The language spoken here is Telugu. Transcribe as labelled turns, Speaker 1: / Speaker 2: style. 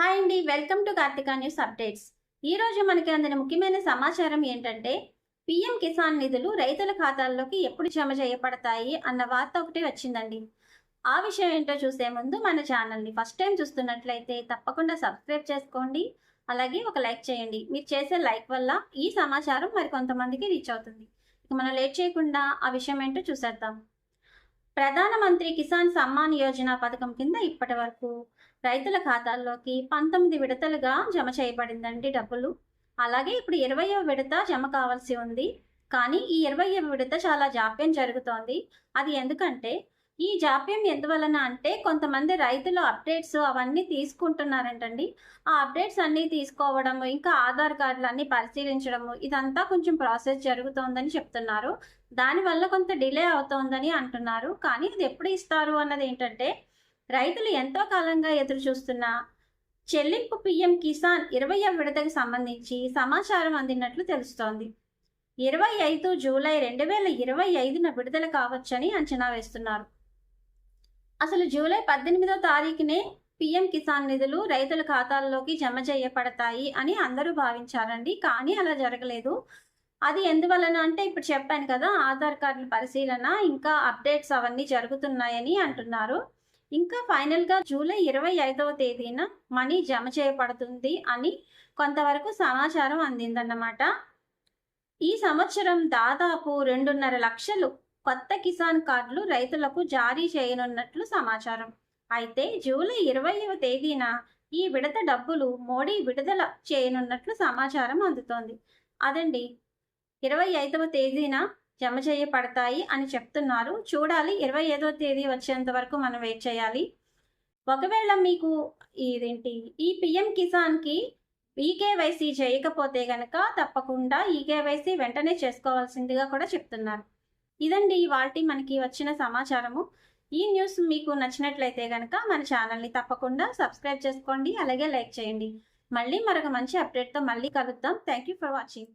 Speaker 1: హాయ్ అండి welcome to Karthika news updates. ఈ రోజు మనకి అందిన ముఖ్యమైన సమాచారం ఏంటంటే పిఎం కిసాన్ నిధులు రైతుల ఖాతాల్లోకి ఎప్పుడు జమ చేయబడతాయి అన్న వార్త ఒకటి వచ్చిందండి. ఆ విషయం ఏంటో చూసే ముందు మన ఛానల్ని ఫస్ట్ టైం చూస్తున్నట్లయితే తప్పకుండా సబ్స్క్రైబ్ చేసుకోండి. అలాగే ఒక లైక్ చేయండి. మీరు చేసే లైక్ వల్ల ఈ సమాచారం మరి కొంతమందికి రీచ్ అవుతుంది. ఇక మనం లేట్ చేయకుండా ఆ విషయం ఏంటో చూసేద్దాం. ప్రధానమంత్రి కిసాన్ సమ్మాన్ యోజన పథకం కింద ఇప్పటి వరకు రైతుల ఖాతాల్లోకి పంతొమ్మిది విడతలుగా జమ చేయబడిందండి డబ్బులు. అలాగే ఇప్పుడు ఇరవయవ విడత జమ కావాల్సి ఉంది. కానీ ఈ ఇరవయవ విడత చాలా జాప్యం జరుగుతోంది. అది ఎందుకంటే ఈ జాప్యం ఎందువలన అంటే కొంతమంది రైతులు అప్డేట్స్ అవన్నీ తీసుకుంటున్నారంటండి. ఆ అప్డేట్స్ అన్నీ తీసుకోవడము ఇంకా ఆధార్ కార్డులు అన్నీ పరిశీలించడము ఇదంతా కొంచెం ప్రాసెస్ జరుగుతోందని చెప్తున్నారు. దానివల్ల కొంత డిలే అవుతోందని అంటున్నారు. కానీ ఇది ఎప్పుడు ఇస్తారు అన్నది ఏంటంటే రైతులు ఎంతో కాలంగా ఎదురు చూస్తున్న చెల్లింపు పిఎం కిసాన్ ఇరవై విడతకు సంబంధించి సమాచారం అందినట్లు తెలుస్తోంది. ఇరవై ఐదు జూలై రెండు వేల ఇరవై ఐదున విడుదల కావచ్చని అంచనా వేస్తున్నారు. అసలు జూలై పద్దెనిమిదో తారీఖునే పిఎం కిసాన్ నిధులు రైతుల ఖాతాల్లోకి జమ చేయబడతాయి అని అందరూ భావించారండి. కానీ అలా జరగలేదు. అది ఎందువలన అంటే ఇప్పుడు చెప్పాను కదా ఆధార్ కార్డుల పరిశీలన ఇంకా అప్డేట్స్ అవన్నీ జరుగుతున్నాయని అంటున్నారు. ఇంకా ఫైనల్గా జూలై ఇరవై ఐదవ తేదీన మనీ జమ చేయబడుతుంది అని కొంతవరకు సమాచారం అందిందన్నమాట. ఈ సంవత్సరం దాదాపు రెండున్నర లక్షలు కొత్త కిసాన్ కార్డులు రైతులకు జారీ చేయనున్నట్లు సమాచారం. అయితే జూలై ఇరవైవ తేదీన ఈ విడత డబ్బులు మోడీ విడుదల చేయనున్నట్లు సమాచారం అందుతోంది. అదండి ఇరవై ఐదవ తేదీన జమ చేయబడతాయి అని చెప్తున్నారు. చూడాలి ఇరవై ఐదవ తేదీ వచ్చేంత వరకు మనం వెయిట్ చేయాలి. ఒకవేళ మీకు ఇదేంటి ఈ పిఎం కిసాన్కి ఈకేవైసీ చేయకపోతే గనక తప్పకుండా ఈకేవైసీ వెంటనే చేసుకోవాల్సిందిగా కూడా చెప్తున్నారు. ఇదండి వాటి మనకి వచ్చిన సమాచారము. ఈ న్యూస్ మీకు నచ్చినట్లయితే కనుక మన ఛానల్ని తప్పకుండా సబ్స్క్రైబ్ చేసుకోండి అలాగే లైక్ చేయండి. మళ్ళీ మరొక మంచి అప్డేట్తో మళ్ళీ కలుద్దాం. Thank you for watching.